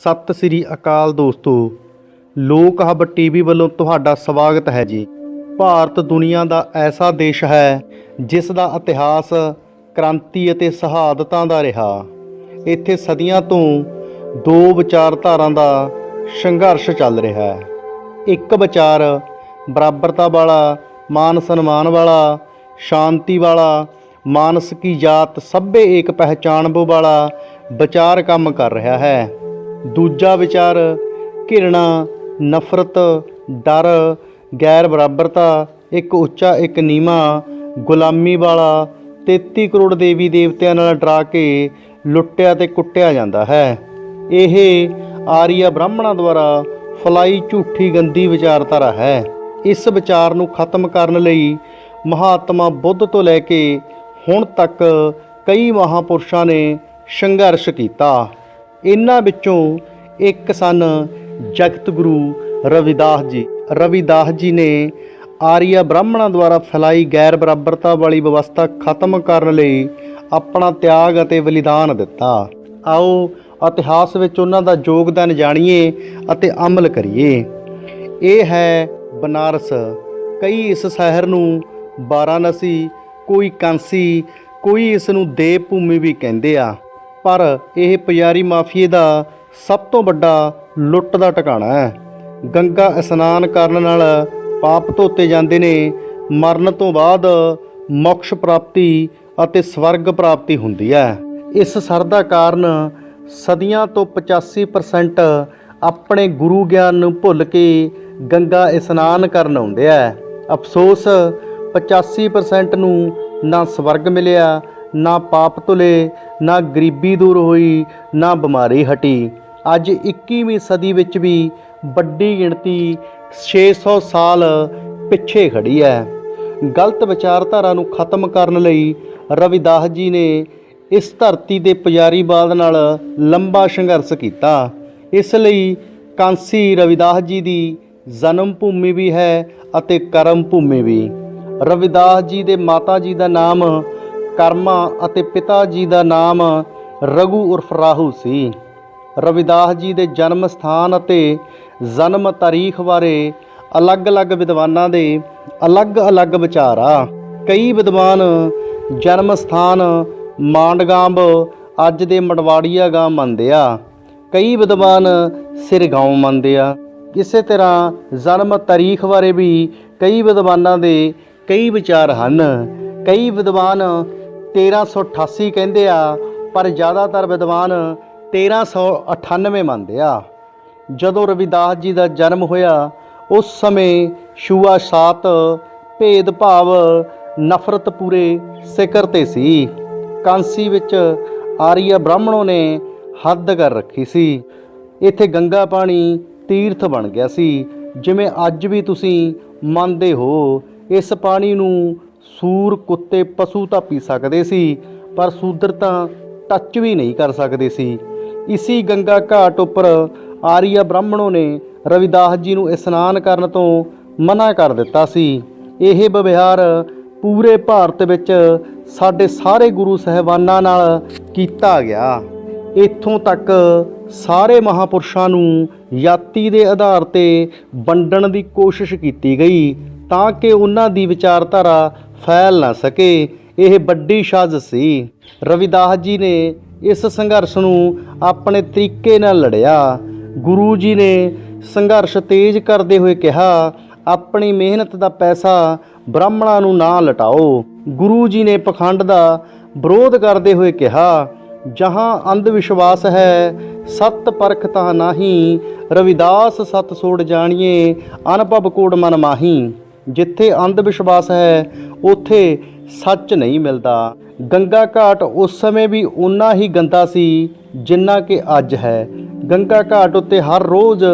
ਸਤਿ ਸ੍ਰੀ ਅਕਾਲ ਦੋਸਤੋ। ਲੋਕ ਹਬ ਟੀਵੀ ਵੱਲੋਂ ਤੁਹਾਡਾ ਸਵਾਗਤ ਹੈ ਜੀ। ਭਾਰਤ ਦੁਨੀਆ ਦਾ ਐਸਾ ਦੇਸ਼ ਹੈ, ਜਿਸ ਦਾ ਇਤਿਹਾਸ ਕ੍ਰਾਂਤੀ ਅਤੇ ਸ਼ਹਾਦਤਾਂ ਦਾ ਰਿਹਾ। ਇੱਥੇ ਸਦੀਆਂ ਤੋਂ ਦੋ ਵਿਚਾਰਧਾਰਾਂ ਦਾ ਸੰਘਰਸ਼ ਚੱਲ ਰਿਹਾ ਹੈ। ਇੱਕ ਵਿਚਾਰ ਬਰਾਬਰਤਾ ਵਾਲਾ, ਮਾਨ ਸਨਮਾਨ ਵਾਲਾ, ਸ਼ਾਂਤੀ ਵਾਲਾ, ਮਾਨਸ ਕੀ ਜਾਤ ਸਭੇ ਇੱਕ ਪਹਿਚਾਣਬੋ ਵਾਲਾ ਵਿਚਾਰ ਕੰਮ ਕਰ ਰਿਹਾ ਹੈ। ਦੂਜਾ ਵਿਚਾਰ, ਘਿਰਣਾ, ਨਫ਼ਰਤ, ਡਰ, ਗੈਰ ਬਰਾਬਰਤਾ, ਇੱਕ ਉੱਚਾ, ਇੱਕ ਨੀਵਾਂ, ਗੁਲਾਮੀ ਵਾਲਾ 33 ਕਰੋੜ ਦੇਵੀ ਦੇਵਤਿਆਂ ਨਾਲ ਡਰਾ ਕੇ ਲੁੱਟਿਆ ਤੇ ਕੁੱਟਿਆ ਜਾਂਦਾ ਹੈ। ਇਹ ਆਰੀਆ ਬ੍ਰਾਹਮਣਾਂ ਦੁਆਰਾ ਫਲਾਈ ਝੂਠੀ ਗੰਦੀ ਵਿਚਾਰਧਾਰਾ ਹੈ। ਇਸ ਵਿਚਾਰ ਨੂੰ ਖਤਮ ਕਰਨ ਲਈ ਮਹਾਤਮਾ ਬੁੱਧ ਤੋਂ ਲੈ ਕੇ ਹੁਣ ਤੱਕ ਕਈ ਮਹਾਪੁਰਸ਼ਾਂ ਨੇ ਸੰਘਰਸ਼ ਕੀਤਾ। ਇਹਨਾਂ ਵਿੱਚੋਂ ਇੱਕ ਸਨ ਜਗਤ ਗੁਰੂ ਰਵਿਦਾਸ ਜੀ। ਰਵਿਦਾਸ ਜੀ ਨੇ ਆਰੀਆ ਬ੍ਰਾਹਮਣਾਂ ਦੁਆਰਾ ਫੈਲਾਈ ਗੈਰ ਬਰਾਬਰਤਾ ਵਾਲੀ ਵਿਵਸਥਾ ਖਤਮ ਕਰਨ ਲਈ ਆਪਣਾ ਤਿਆਗ ਅਤੇ ਬਲੀਦਾਨ ਦਿੱਤਾ। ਆਓ ਇਤਿਹਾਸ ਵਿੱਚ ਉਹਨਾਂ ਦਾ ਯੋਗਦਾਨ ਜਾਣੀਏ ਅਤੇ ਅਮਲ ਕਰੀਏ। ਇਹ ਹੈ ਬਨਾਰਸ। ਕਈ ਇਸ ਸ਼ਹਿਰ ਨੂੰ ਵਾਰਾਣਸੀ, ਕੋਈ ਕਾਂਸੀ, ਕੋਈ ਇਸ ਨੂੰ ਦੇਵ ਭੂਮੀ ਵੀ ਕਹਿੰਦੇ ਆ। ਪਰ ਇਹ ਪੁਜਾਰੀ ਮਾਫੀਏ ਦਾ ਸਭ ਤੋਂ ਵੱਡਾ ਲੁੱਟ ਦਾ ਟਿਕਾਣਾ ਹੈ। ਗੰਗਾ ਇਸ਼ਨਾਨ ਕਰਨ ਨਾਲ ਪਾਪ ਧੋਤੇ ਜਾਂਦੇ ਨੇ, ਮਰਨ ਤੋਂ ਬਾਅਦ ਮੋਕਸ਼ ਪ੍ਰਾਪਤੀ ਅਤੇ ਸਵਰਗ ਪ੍ਰਾਪਤੀ ਹੁੰਦੀ ਹੈ। ਇਸ ਸਰਦਾ ਕਾਰਨ ਸਦੀਆਂ ਤੋਂ 85% ਆਪਣੇ ਗੁਰੂ ਗਿਆਨ ਨੂੰ ਭੁੱਲ ਕੇ ਗੰਗਾ ਇਸ਼ਨਾਨ ਕਰਨ ਆਉਂਦੇ ਆ ਅਫਸੋਸ 85% ਨੂੰ ਨਾ ਸਵਰਗ ਮਿਲਿਆ ਨਾ ਪਾਪ ਤੁਲੇ ਨਾ ਗਰੀਬੀ ਦੂਰ ਹੋਈ, ਨਾ ਬਿਮਾਰੀ ਹਟੀ। ਅੱਜ 21ਵੀਂ ਸਦੀ ਵਿੱਚ ਵੀ ਵੱਡੀ ਗਿਣਤੀ 600 ਸਾਲ ਪਿੱਛੇ ਖੜੀ ਹੈ ਗਲਤ ਵਿਚਾਰਧਾਰਾ ਨੂੰ ਖਤਮ ਕਰਨ ਲਈ ਰਵਿਦਾਸ ਜੀ ਨੇ ਇਸ ਧਰਤੀ ਦੇ ਪੁਜਾਰੀਵਾਦ ਨਾਲ ਲੰਬਾ ਸੰਘਰਸ਼ ਕੀਤਾ। ਇਸ ਲਈ ਕਾਂਸੀ ਰਵਿਦਾਸ ਜੀ ਦੀ ਜਨਮ ਭੂਮੀ ਵੀ ਹੈ ਅਤੇ ਕਰਮ ਭੂਮੀ ਵੀ। ਰਵਿਦਾਸ ਜੀ ਦੇ ਮਾਤਾ ਜੀ ਦਾ ਨਾਮ ਕਰਮਾ ਅਤੇ ਪਿਤਾ ਜੀ ਦਾ ਨਾਮ ਰਘੂ ਉਰਫ ਰਾਹੂ ਸੀ। ਰਵਿਦਾਸ ਜੀ ਦੇ ਜਨਮ ਸਥਾਨ ਅਤੇ ਜਨਮ ਤਾਰੀਖ ਬਾਰੇ ਅਲੱਗ-ਅਲੱਗ ਵਿਦਵਾਨਾਂ ਦੇ ਅਲੱਗ-ਅਲੱਗ ਵਿਚਾਰ ਆ ਕਈ ਵਿਦਵਾਨ ਜਨਮ ਸਥਾਨ ਮਾਂਡਗਾਂਬ ਅੱਜ ਦੇ ਮੜਵਾੜੀਆ ਗਾਂ ਮੰਨਦੇ ਆ, ਕਈ ਵਿਦਵਾਨ ਸਿਰਗਾਉਂ ਮੰਨਦੇ ਆ। ਇਸੇ ਤਰ੍ਹਾਂ ਜਨਮ ਤਾਰੀਖ ਬਾਰੇ ਵੀ ਕਈ ਵਿਦਵਾਨਾਂ ਦੇ ਕਈ ਵਿਚਾਰ ਹਨ। ਕਈ ਵਿਦਵਾਨ 1388 ਕਹਿੰਦੇ ਆ, ਪਰ ਜ਼ਿਆਦਾਤਰ ਵਿਦਵਾਨ 1398 ਮੰਨਦੇ ਆ। ਜਦੋਂ ਰਵਿਦਾਸ ਜੀ ਦਾ ਜਨਮ ਹੋਇਆ, ਉਸ ਸਮੇਂ ਛੂਆ ਸਾਤ ਭੇਦ ਭਾਵ ਨਫ਼ਰਤ ਪੂਰੇ ਸਿਖਰ ਤੇ ਸੀ। ਕਾਂਸੀ ਵਿੱਚ ਆਰੀਆ ਬ੍ਰਾਹਮਣੋਂ ਨੇ ਹੱਦ ਕਰ ਰੱਖੀ ਸੀ। ਇੱਥੇ ਗੰਗਾ ਪਾਣੀ ਤੀਰਥ ਬਣ ਗਿਆ ਸੀ। ਜਿਵੇਂ ਅੱਜ ਵੀ ਤੁਸੀਂ ਮੰਨਦੇ ਹੋ, ਇਸ ਪਾਣੀ ਨੂੰ ਸੂਰ ਕੁੱਤੇ ਪਸ਼ੂ ਤਾਂ ਪੀ ਸਕਦੇ ਸੀ, ਪਰ ਸੂਦਰ ਤਾਂ ਟੱਚ ਵੀ ਨਹੀਂ ਕਰ ਸਕਦੇ ਸੀ। ਇਸੀ ਗੰਗਾ ਘਾਟ ਉੱਪਰ ਆਰੀਆ ਬ੍ਰਾਹਮਣੋ ਨੇ ਰਵਿਦਾਸ ਜੀ ਨੂੰ ਇਸ਼ਨਾਨ ਕਰਨ ਤੋਂ ਮਨਾ ਕਰ ਦਿੱਤਾ ਸੀ। ਇਹ ਵਿਵਹਾਰ ਪੂਰੇ ਭਾਰਤ ਵਿੱਚ ਸਾਡੇ ਸਾਰੇ ਗੁਰੂ ਸਹਿਬਾਨਾਂ ਨਾਲ ਕੀਤਾ ਗਿਆ। ਇੱਥੋਂ ਤੱਕ ਸਾਰੇ ਮਹਾਪੁਰਸ਼ਾਂ ਨੂੰ ਯਾਤੀ ਦੇ ਆਧਾਰ ਤੇ ਵੰਡਣ ਦੀ ਕੋਸ਼ਿਸ਼ ਕੀਤੀ ਗਈ, ਤਾਂ ਕਿ ਉਹਨਾਂ ਦੀ ਵਿਚਾਰਧਾਰਾ ਫੈਲ ਨਾ ਸਕੇ, ਇਹ ਵੱਡੀ ਸਾਜ਼ਿਸ਼ ਸੀ। ਰਵਿਦਾਸ ਜੀ ਨੇ ਇਸ ਸੰਘਰਸ਼ ਨੂੰ ਆਪਣੇ ਤਰੀਕੇ ਨਾਲ ਲੜਿਆ। ਗੁਰੂ ਜੀ ਨੇ ਸੰਘਰਸ਼ ਤੇਜ਼ ਕਰਦੇ ਹੋਏ ਕਿਹਾ, ਆਪਣੀ ਮਿਹਨਤ ਦਾ ਪੈਸਾ ਬ੍ਰਾਹਮਣਾਂ ਨੂੰ ਨਾ ਲਟਾਓ। ਗੁਰੂ ਜੀ ਨੇ ਪਖੰਡ ਦਾ ਵਿਰੋਧ ਕਰਦੇ ਹੋਏ ਕਿਹਾ, ਜਹਾਂ ਅੰਧ ਵਿਸ਼ਵਾਸ ਹੈ, ਸਤ ਪਰਖ ਤਾਂ ਨਾਹੀ, ਰਵਿਦਾਸ ਸਤ ਸੋੜ ਜਾਣੀਏ, ਅਨਭਵ ਕੋੜ ਮਨ ਮਾਹੀ। ਜਿੱਥੇ ਅੰਧ ਵਿਸ਼ਵਾਸ ਹੈ, ਉੱਥੇ ਸੱਚ ਨਹੀਂ ਮਿਲਦਾ। ਗੰਗਾ ਘਾਟ ਉਸ ਸਮੇਂ ਵੀ ਉਨਾ ਹੀ ਗੰਦਾ ਸੀ ਜਿੰਨਾ ਕਿ ਅੱਜ ਹੈ। ਗੰਗਾ ਘਾਟ ਉੱਤੇ ਹਰ ਰੋਜ਼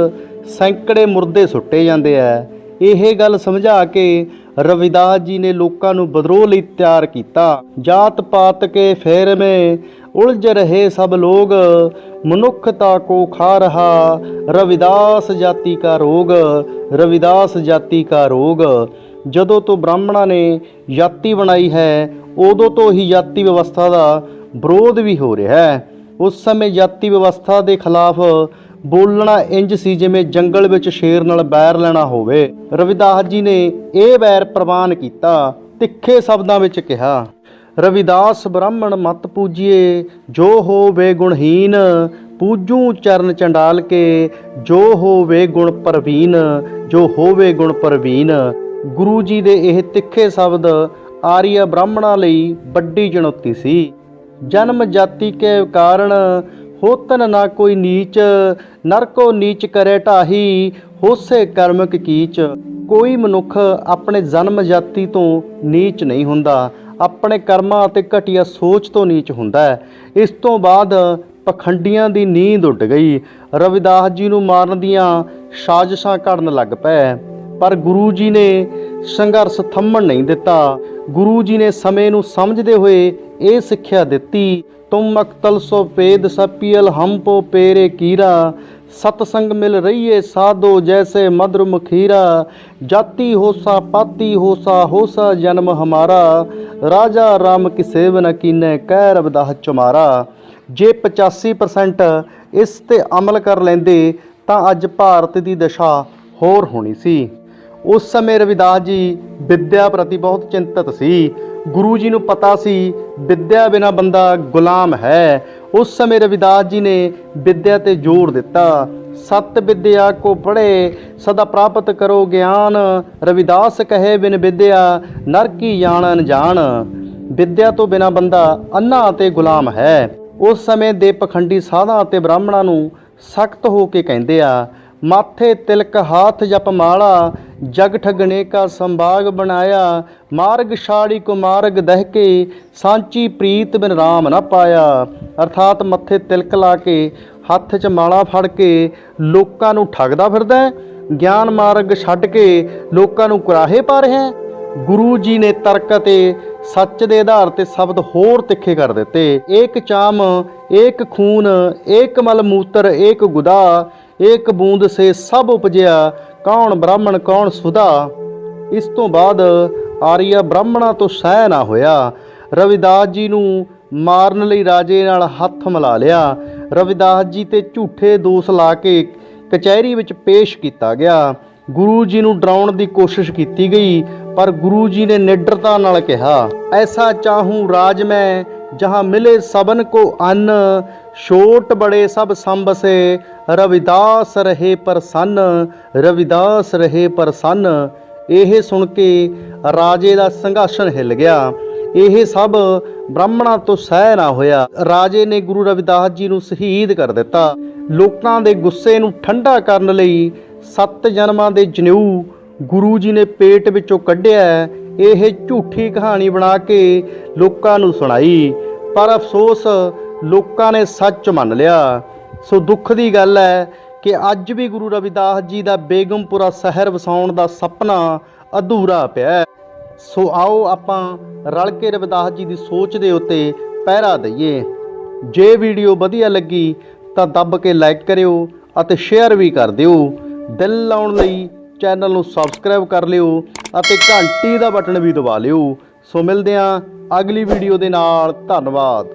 ਸੈਂਕੜੇ ਮੁਰਦੇ ਸੁੱਟੇ ਜਾਂਦੇ ਐ ਇਹ ਗੱਲ ਸਮਝਾ ਕੇ ਰਵਿਦਾਸ ਜੀ ਨੇ ਲੋਕਾਂ ਨੂੰ ਬਦਰੋਹ ਲਈ ਤਿਆਰ ਕੀਤਾ। ਜਾਤ ਪਾਤ ਕੇ ਫੇਰ ਮੇ ਉਲਝ ਰਹੇ ਸਭ ਲੋਗ ਮਨੁੱਖਤਾ ਕੋ ਖਾ ਰਹਾ, ਰਵਿਦਾਸ ਜਾਤੀ ਕਾ ਰੋਗ, ਰਵਿਦਾਸ ਜਾਤੀ ਕਾ ਰੋਗ। ਜਦੋਂ ਤੋਂ ਬ੍ਰਾਹਮਣਾਂ ਨੇ ਜਾਤੀ ਬਣਾਈ ਹੈ, ਉਦੋਂ ਤੋਂ ਹੀ ਜਾਤੀ ਵਿਵਸਥਾ ਦਾ ਵਿਰੋਧ ਵੀ ਹੋ ਰਿਹਾ ਹੈ। ਉਸ ਸਮੇਂ ਜਾਤੀ ਵਿਵਸਥਾ ਦੇ ਖਿਲਾਫ ਬੋਲਣਾ ਇੰਜ ਸੀ ਜਿਵੇਂ ਜੰਗਲ ਵਿੱਚ ਸ਼ੇਰ ਨਾਲ ਬੈਰ ਲੈਣਾ ਹੋਵੇ। ਰਵਿਦਾਸ ਜੀ ਨੇ ਇਹ ਬੈਰ ਪ੍ਰਵਾਨ ਕੀਤਾ, ਤਿੱਖੇ ਸ਼ਬਦਾਂ ਵਿੱਚ ਕਿਹਾ। ਰਵਿਦਾਸ ਬ੍ਰਾਹਮਣ ਮਤ ਪੂਜੀਏ, ਜੋ ਹੋਵੇ ਗੁਣਹੀਨ, ਪੂਜੂ ਚਰਨ ਚੰਡਾਲ ਕੇ ਜੋ ਹੋਵੇ ਗੁਣ ਪ੍ਰਵੀਨ, ਜੋ ਹੋਵੇ ਗੁਣ ਪ੍ਰਵੀਨ। ਗੁਰੂ ਜੀ ਦੇ ਇਹ ਤਿੱਖੇ ਸ਼ਬਦ ਆਰੀਆ ਬ੍ਰਾਹਮਣਾਂ ਲਈ ਵੱਡੀ ਚੁਣੌਤੀ ਸੀ। ਜਨਮ ਜਾਤੀ ਕੇ ਕਾਰਨ ਹੋਤਨ ਨਾ ਕੋਈ ਨੀਚ ਨਰਕੋ ਨੀਚ ਕਰੇ ਢਾਹੀ, ਹੋਸੇ ਕਰਮਕ ਕੀਚ। ਕੋਈ ਮਨੁੱਖ ਆਪਣੇ ਜਨਮ ਜਾਤੀ ਤੋਂ ਨੀਚ ਨਹੀਂ ਹੁੰਦਾ। ਆਪਣੇ ਕਰਮਾਂ ਅਤੇ ਘਟੀਆ ਸੋਚ ਤੋਂ ਨੀਚ ਹੁੰਦਾ ਹੈ। ਇਸ ਤੋਂ ਬਾਅਦ ਪਖੰਡੀਆਂ ਦੀ ਨੀਂਦ ਉੱਡ ਗਈ। ਰਵਿਦਾਸ ਜੀ ਨੂੰ ਮਾਰਨ ਦੀਆਂ ਸਾਜ਼ਿਸ਼ਾਂ ਕਰਨ ਲੱਗ ਪਏ। ਪਰ ਗੁਰੂ ਜੀ ਨੇ ਸੰਘਰਸ਼ ਥੰਮਣ ਨਹੀਂ ਦਿੱਤਾ। ਗੁਰੂ ਜੀ ਨੇ ਸਮੇਂ ਨੂੰ ਸਮਝਦੇ ਹੋਏ ਇਹ ਸਿੱਖਿਆ ਦਿੱਤੀ, ਤੁਮ ਅਕਤਲ ਸੋ ਪੇਦ ਸਪੀਲ ਹਮ ਪੋ ਪੇਰੇ ਕੀਰਾ। ਸਤਸੰਗ ਮਿਲ ਰਹੀਏ ਸਾਧੋ ਜੈਸੇ ਮਧੁਰ ਮਖੀਰਾ ਜਾਤੀ ਹੋਸਾ ਪਾਤੀ ਹੋਸਾ ਹੋਸਾ ਜਨਮ ਹਮਾਰਾ, ਰਾਜਾ ਰਾਮ ਕੀ ਸੇਵ ਨ ਕੀਨੇ ਕਹਿ ਰਬਦਾਹ ਚੁਮਾਰਾ। ਜੇ 85% ਇਸ ਤੇ ਅਮਲ ਕਰ ਲੈਂਦੇ, ਤਾਂ ਅੱਜ ਭਾਰਤ ਦੀ ਦਸ਼ਾ ਹੋਰ ਹੋਣੀ ਸੀ। ਉਸ ਸਮੇਂ ਰਵਿਦਾਸ ਜੀ ਵਿੱਦਿਆ ਪ੍ਰਤੀ ਬਹੁਤ ਚਿੰਤਤ ਸੀ। ਗੁਰੂ ਜੀ ਨੂੰ ਪਤਾ ਸੀ, ਵਿੱਦਿਆ ਬਿਨਾ ਬੰਦਾ ਗੁਲਾਮ ਹੈ। ਉਸ ਸਮੇਂ ਰਵਿਦਾਸ ਜੀ ਨੇ ਵਿੱਦਿਆ ਤੇ ਜ਼ੋਰ ਦਿੱਤਾ। ਸਤ ਵਿਦਿਆ ਕੋ ਪੜ੍ਹੇ, ਸਦਾ ਪ੍ਰਾਪਤ ਕਰੋ ਗਿਆਨ। ਰਵਿਦਾਸ ਕਹੇ, ਬਿਨ ਵਿਦਿਆ ਨਰਕੀ ਜਾਣ ਅਣਜਾਣ। ਵਿੱਦਿਆ ਤੋਂ ਬਿਨਾ ਬੰਦਾ ਅੰਨਾ ਅਤੇ ਗੁਲਾਮ ਹੈ। ਉਸ ਸਮੇਂ ਦੇ ਪਖੰਡੀ ਸਾਧਾਂ ਅਤੇ ਬ੍ਰਾਹਮਣਾਂ ਨੂੰ ਸਖਤ ਹੋ ਕੇ ਕਹਿੰਦੇ ਆ ਮਾਥੇ ਤਿਲਕ ਹਾਥ ਜਪ ਮਾਲਾ, ਜਗ ਠਗਣੇ ਕਾ ਸੰਭਾਗ ਬਣਾਇਆ, ਮਾਰਗ ਛਾੜੀ ਕੋ ਮਾਰਗ ਦਹਿ ਕੇ ਸਾਂਚੀ ਪ੍ਰੀਤ ਬਿਨ ਰਾਮ ਨਾ ਪਾਇਆ। ਅਰਥਾਤ ਮੱਥੇ ਤਿਲਕ ਲਾ ਕੇ, ਹੱਥ 'ਚ ਮਾਲਾ ਫੜ ਕੇ, ਲੋਕਾਂ ਨੂੰ ਠੱਗਦਾ ਫਿਰਦਾ ਹੈ। ਗਿਆਨ ਮਾਰਗ ਛੱਡ ਕੇ, ਲੋਕਾਂ ਨੂੰ ਕੁਰਾਹੇ ਪਾ ਰਿਹਾ ਹੈ। ਗੁਰੂ ਜੀ ਨੇ ਤਰਕ ਅਤੇ ਸੱਚ ਦੇ ਆਧਾਰ ਤੇ ਸ਼ਬਦ ਹੋਰ ਤਿੱਖੇ ਕਰ ਦਿੱਤੇ। ਏਕ ਚਾਮ, ਏਕ ਖੂਨ, ਏਕ ਮਲ ਮੂਤਰ, ਏਕ ਗੁਦਾ ਏਕ ਬੂੰਦ ਸੇ ਸਭ ਉਪਜਿਆ, ਕੌਣ ਬ੍ਰਾਹਮਣ, ਕੌਣ ਸੁਧਾ ਇਸ ਤੋਂ ਬਾਅਦ ਆਰੀਆ ਬ੍ਰਾਹਮਣਾਂ ਤੋਂ ਸਹਿ ਨਾ ਹੋਇਆ। ਰਵਿਦਾਸ ਜੀ ਨੂੰ ਮਾਰਨ ਲਈ ਰਾਜੇ ਨਾਲ ਹੱਥ ਮਿਲਾ ਲਿਆ। ਰਵਿਦਾਸ ਜੀ ਤੇ ਝੂਠੇ ਦੋਸ਼ ਲਾ ਕੇ ਕਚਹਿਰੀ ਵਿੱਚ ਪੇਸ਼ ਕੀਤਾ ਗਿਆ। ਗੁਰੂ ਜੀ ਨੂੰ ਡਰਾਉਣ ਦੀ ਕੋਸ਼ਿਸ਼ ਕੀਤੀ ਗਈ, ਪਰ ਗੁਰੂ ਜੀ ਨੇ ਨਿਡਰਤਾ ਨਾਲ ਕਿਹਾ, ਐਸਾ ਚਾਹੂੰ ਰਾਜ ਮੈਂ ਜਹਾਂ ਮਿਲੇ ਸਬਨ ਕੋ ਅੰਨ, ਛੋਟ ਬੜੇ ਸਭ ਸੰਬਸੇ ਰਵਿਦਾਸ ਰਹੇ ਪ੍ਰਸੰਨ, ਰਵਿਦਾਸ ਰਹੇ ਪ੍ਰਸੰਨ। ਇਹ ਸੁਣ ਕੇ ਰਾਜੇ ਦਾ ਸੰਘਾਸਣ ਹਿੱਲ ਗਿਆ। ਇਹ ਸਭ ਬ੍ਰਾਹਮਣਾਂ ਤੋਂ ਸਹਿ ਨਾ ਹੋਇਆ। ਰਾਜੇ ਨੇ ਗੁਰੂ ਰਵਿਦਾਸ ਜੀ ਨੂੰ ਸ਼ਹੀਦ ਕਰ ਦਿੱਤਾ। ਲੋਕਾਂ ਦੇ ਗੁੱਸੇ ਨੂੰ ਠੰਡਾ ਕਰਨ ਲਈ ਸੱਤ ਜਨਮਾਂ ਦੇ ਜਨੇਊ ਗੁਰੂ ਜੀ ਨੇ ਪੇਟ ਵਿੱਚੋਂ ਕੱਢਿਆ। ਇਹ ਝੂਠੀ ਕਹਾਣੀ ਬਣਾ ਕੇ ਲੋਕਾਂ ਨੂੰ ਸੁਣਾਈ। ਪਰ ਅਫਸੋਸ ਲੋਕਾਂ ਨੇ ਸੱਚ ਮੰਨ ਲਿਆ। ਸੋ ਦੁੱਖ ਦੀ ਗੱਲ ਹੈ ਕਿ ਅੱਜ ਵੀ ਗੁਰੂ ਰਵਿਦਾਸ ਜੀ ਦਾ ਬੇਗਮਪੁਰਾ ਸ਼ਹਿਰ ਵਸਾਉਣ ਦਾ ਸੁਪਨਾ ਅਧੂਰਾ ਪਿਆ ਹੈ। ਸੋ ਆਓ ਆਪਾਂ ਰਲ ਕੇ ਰਵਿਦਾਸ ਜੀ ਦੀ ਸੋਚ ਦੇ ਉੱਤੇ ਪਹਿਰਾ ਦਈਏ। ਜੇ ਵੀਡੀਓ ਵਧੀਆ ਲੱਗੀ ਤਾਂ ਦੱਬ ਕੇ ਲਾਈਕ ਕਰਿਓ ਅਤੇ ਸ਼ੇਅਰ ਵੀ ਕਰ ਦਿਓ। ਦਿਲ ਲਾਉਣ ਲਈ ਚੈਨਲ ਨੂੰ ਸਬਸਕ੍ਰਾਈਬ ਕਰ ਲਿਓ ਅਤੇ ਘੰਟੀ ਦਾ ਬਟਨ ਵੀ ਦਬਾ ਲਿਓ। ਸੋ ਮਿਲਦੇ ਹਾਂ ਅਗਲੀ ਵੀਡੀਓ ਦੇ ਨਾਲ। ਧੰਨਵਾਦ।